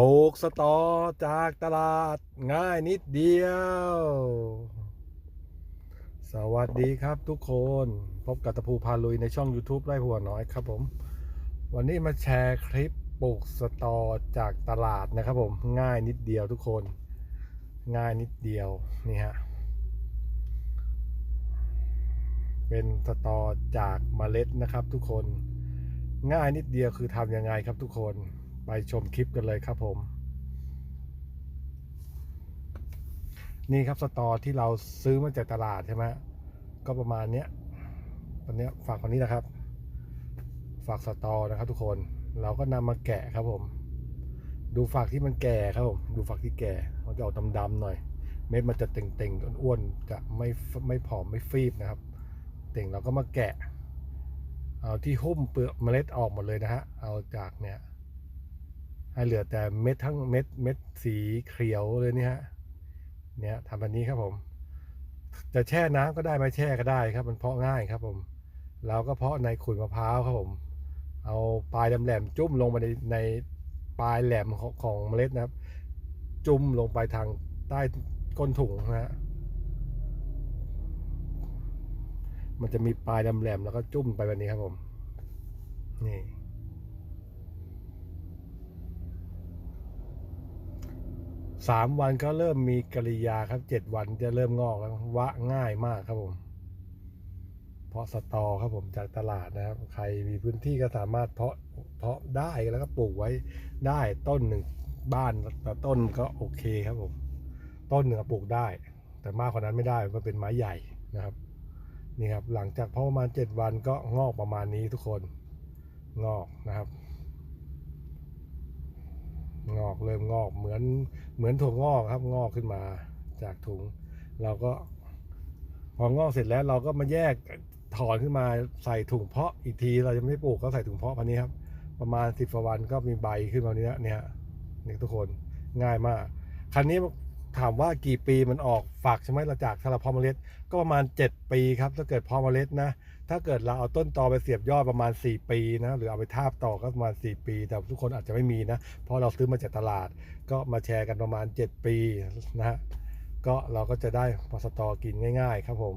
ปลูกสตอจากตลาดง่ายนิดเดียว สวัสดีครับทุกคนพบกับตะพูพาลุยในช่อง YouTube ไร่หัวน้อยครับผม วันนี้มาแชร์คลิปปลูกสตอจากตลาดนะครับผม ง่ายนิดเดียวทุกคน ง่ายนิดเดียวนี่ฮะเป็นสตอจากเมล็ดนะครับทุกคน ง่ายนิดเดียวคือทำยังไงครับทุกคน ไปชมคลิปกันเลยครับผม นี่ครับสตอที่เราซื้อมาจากตลาดใช่ไหมก็ประมาณเนี้ยตอนเนี้ยฝากคนนี้นะครับ ฝากสตอนะครับทุกคนเราก็นำมาแกะครับผม ดูฝักที่มันแก่ครับผมดูฝักที่แก่มันจะออกดำๆหน่อย เม็ดมันจะเต่งๆอ้วนๆจะไม่ไม่ผอมไม่ฟีบนะครับเต่งเราก็มาแกะเอาที่หุ้มเปลือกเมล็ดออกหมดเลยนะฮะ เอาจากเนี่ย ให้เหลือแต่เม็ดทั้งเม็ดเม็ดสีเขียวเลยนี่ฮะเนี่ยทำแบบนี้ครับผม จะแช่น้ำก็ได้ไม่แช่ก็ได้ครับ มันเพาะง่ายครับผม เราก็เพาะในขุยมะพร้าวครับผม เอาปลายแหลมๆจุ่มลงไปในในปลายแหลมของของเมล็ดนะครับ จุ่มลงไปทางใต้ก้นถุงนะฮะมันจะมีปลายแหลมๆแล้วก็จุ่มไปแบบนี้ครับผม นี่ สามวันก็เริ่มมีกริยาครับเจ็ดวันจะเริ่มงอกแล้ววะง่ายมากครับผม เพาะสตอครับผมจากตลาดนะครับ ใครมีพื้นที่ก็สามารถเพาะเพาะได้แล้วก็ปลูกไว้ได้ต้นหนึ่งบ้านแต่ต้นก็โอเคครับผม ต้นหนึ่งปลูกได้ แต่มากกว่านั้นไม่ได้มันเป็นไม้ใหญ่นะครับนี่ครับหลังจากเพาะประมาณเจ็ดวันก็งอกประมาณนี้ทุกคนงอกนะครับ อกเริ่มงอกเหมือนเหมือนถั่วงอกครับงอกขึ้นมาจากถุง เราก็ พองอกเสร็จแล้วเราก็มาแยกถอนขึ้นมาใส่ถุงเพาะอีกทีเราจะไม่ปลูกก็ใส่ถุงเพาะพันนี้ครับ ประมาณสิบวันก็มีใบขึ้นมาเนี้ยเนี่ยนี่ทุกคนง่ายมากคันนี้ ถามว่ากี่ปีมันออกฝักใช่ไหมเราจากถ้าเราเพาะเมล็ดก็ประมาณ 7 ปีครับถ้าเกิดเพาะเมล็ดนะ ถ้าเกิดเราเอาต้นตอไปเสียบยอดประมาณ 4 ปีนะหรือเอาไปทาบต่อก็ประมาณ 4 ปี แต่ทุกคนอาจจะไม่มีนะ เพราะเราซื้อมาจากตลาด ก็มาแชร์กันประมาณ 7 ปีนะก็เราก็จะได้ปลาสตอกินง่าย ๆ ครับผม